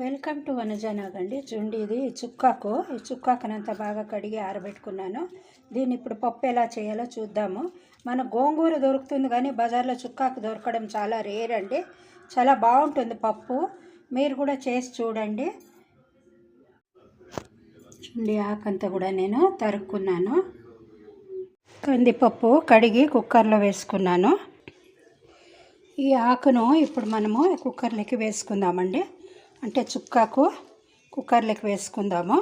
Welcome to వనజానాగండి చూడండి ఇది చుక్కాకు. ఈ చుక్కాకునంత బాగా కడిగి ఆరబెట్టుకున్నాను. దీన్ని ఇప్పుడు పప్పు ఎలా చేయాలో చూద్దాము. మన గోంగూర దొరుకుతుంది కానీ బజార్లో చుక్కాకు దొరకడం చాలా రేర్ అండి. చాలా బాగుంటుంది పప్పు. మీరు కూడా చేసి చూడండి. చూడండి ఆకంతా కూడా నేను తరుక్కున్నాను. కందిపప్పు కడిగి కుక్కర్లో వేసుకున్నాను. ఈ ఆకును ఇప్పుడు మనము కుక్కర్లోకి వేసుకుందామండి. అంటే చుక్కాకు కుక్కర్లోకి వేసుకుందాము.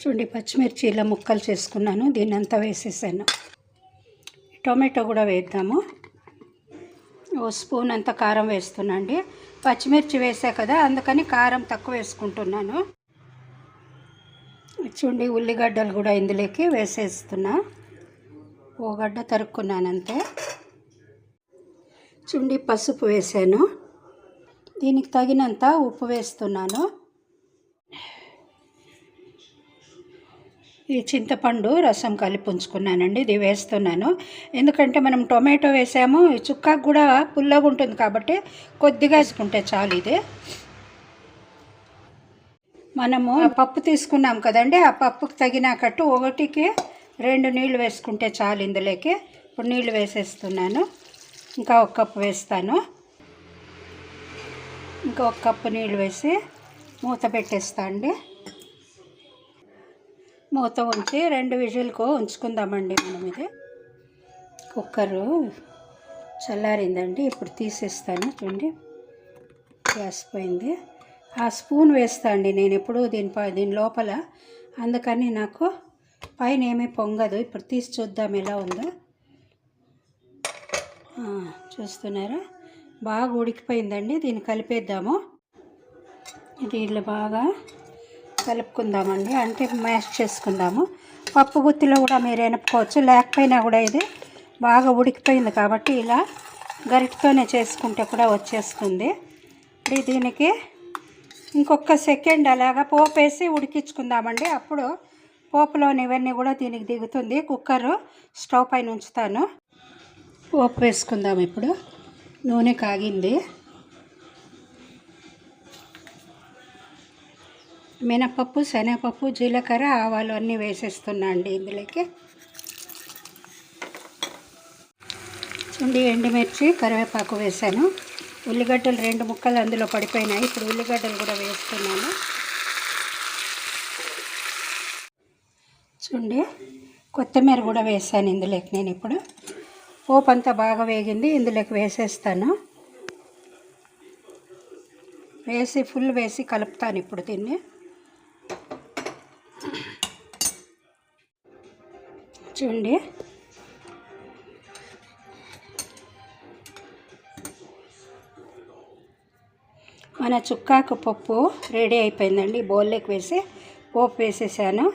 చూడండి పచ్చిమిర్చి ఇలా ముక్కలు చేసుకున్నాను. దీన్ని అంతా వేసేసాను. టొమాటో కూడా వేద్దాము. ఓ స్పూన్ అంత కారం వేస్తున్నాండి పచ్చిమిర్చి వేసా కదా అందుకని కారం తక్కువ వేసుకుంటున్నాను. చూడండి ఉల్లిగడ్డలు కూడా ఇందులోకి వేసేస్తున్నా. ఓ గడ్డ తరుక్కున్నాను అంతే. చుండి పసుపు వేసాను. దీనికి తగినంత ఉప్పు వేస్తున్నాను. ఈ చింతపండు రసం కలిపి ఉంచుకున్నానండి ఇది వేస్తున్నాను. ఎందుకంటే మనం టొమాటో వేసాము ఈ చుక్కకు కూడా పుల్లగా ఉంటుంది కాబట్టి కొద్దిగా వేసుకుంటే చాలు ఇది. మనము పప్పు తీసుకున్నాం కదండి ఆ పప్పుకు తగినకట్టు ఒకటికి రెండు నీళ్ళు వేసుకుంటే చాలు ఇందులోకి. ఇప్పుడు నీళ్ళు వేసేస్తున్నాను ఇంకా ఒక కప్పు వేస్తాను. ఇంకా ఒక కప్పు నీళ్ళు వేసి మూత పెట్టేస్తా అండి. మూత ఉంచి రెండు విజిల్కు ఉంచుకుందామండి మనం ఇది. కుక్కరు చల్లారిందండి. ఇప్పుడు తీసేస్తాను చూడండి. గ్యాస్ పోయింది. ఆ స్పూన్ వేస్తా అండి నేను ఎప్పుడు దీని పై దీని లోపల. అందుకని నాకు పైన ఏమీ పొంగదు. ఇప్పుడు తీసి చూద్దాం ఎలా ఉందో. చూస్తున్నారా? బాగా ఉడికిపోయిందండి. దీన్ని కలిపేద్దాము. దీనిలో బాగా కలుపుకుందామండి. అంటే మ్యాష్ చేసుకుందాము. పప్పు గుత్తిలో కూడా మీరు ఎనుపుకోవచ్చు. లేకపోయినా కూడా ఇది బాగా ఉడికిపోయింది కాబట్టి ఇలా గరిటతోనే చేసుకుంటే కూడా వచ్చేస్తుంది. ఇప్పుడు దీనికి ఇంకొక సెకండ్ అలాగా పోపు వేసి ఉడికించుకుందామండి. అప్పుడు పోపులోని ఇవన్నీ కూడా దీనికి దిగుతుంది. కుక్కరు స్టవ్ పైన ఉంచుతాను. పోపు వేసుకుందాం ఇప్పుడు. నూనె కాగింది. మినపప్పు శనగపప్పు జీలకర్ర ఆవాలు అన్నీ వేసేస్తున్నా అండి ఇందులోకి. చూడండి ఎండుమిర్చి కరివేపాకు వేసాను. ఉల్లిగడ్డలు రెండు ముక్కలు అందులో పడిపోయినాయి. ఇప్పుడు ఉల్లిగడ్డలు కూడా వేస్తున్నాను. చూడండి కొత్తిమీర కూడా వేసాను ఇందులోకి నేను ఇప్పుడు. పోపు అంతా బాగా వేగింది ఇందులోకి వేసేస్తాను. వేసి ఫుల్ వేసి కలుపుతాను ఇప్పుడు దీన్ని. చూడండి. మన చుక్కాకు పప్పు రెడీ అయిపోయిందండి. బౌల్లోకి వేసి పోపు వేసేసాను.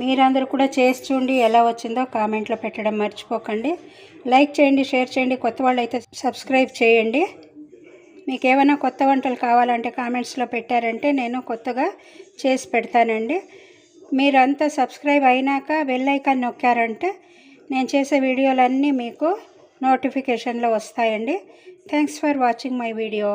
మీరందరూ కూడా చేసి చూడండి ఎలా వచ్చిందో కామెంట్లో పెట్టడం మర్చిపోకండి. లైక్ చేయండి షేర్ చేయండి కొత్త వాళ్ళు అయితే సబ్స్క్రైబ్ చేయండి. మీకు ఏమైనా కొత్త వంటలు కావాలంటే కామెంట్స్లో పెట్టారంటే నేను కొత్తగా చేసి పెడతానండి. మీరంతా సబ్స్క్రైబ్ అయినాక బెల్ ఐకాన్ నొక్కారంటే నేను చేసే వీడియోలన్నీ మీకు నోటిఫికేషన్లో వస్తాయండి. Thanks for watching my video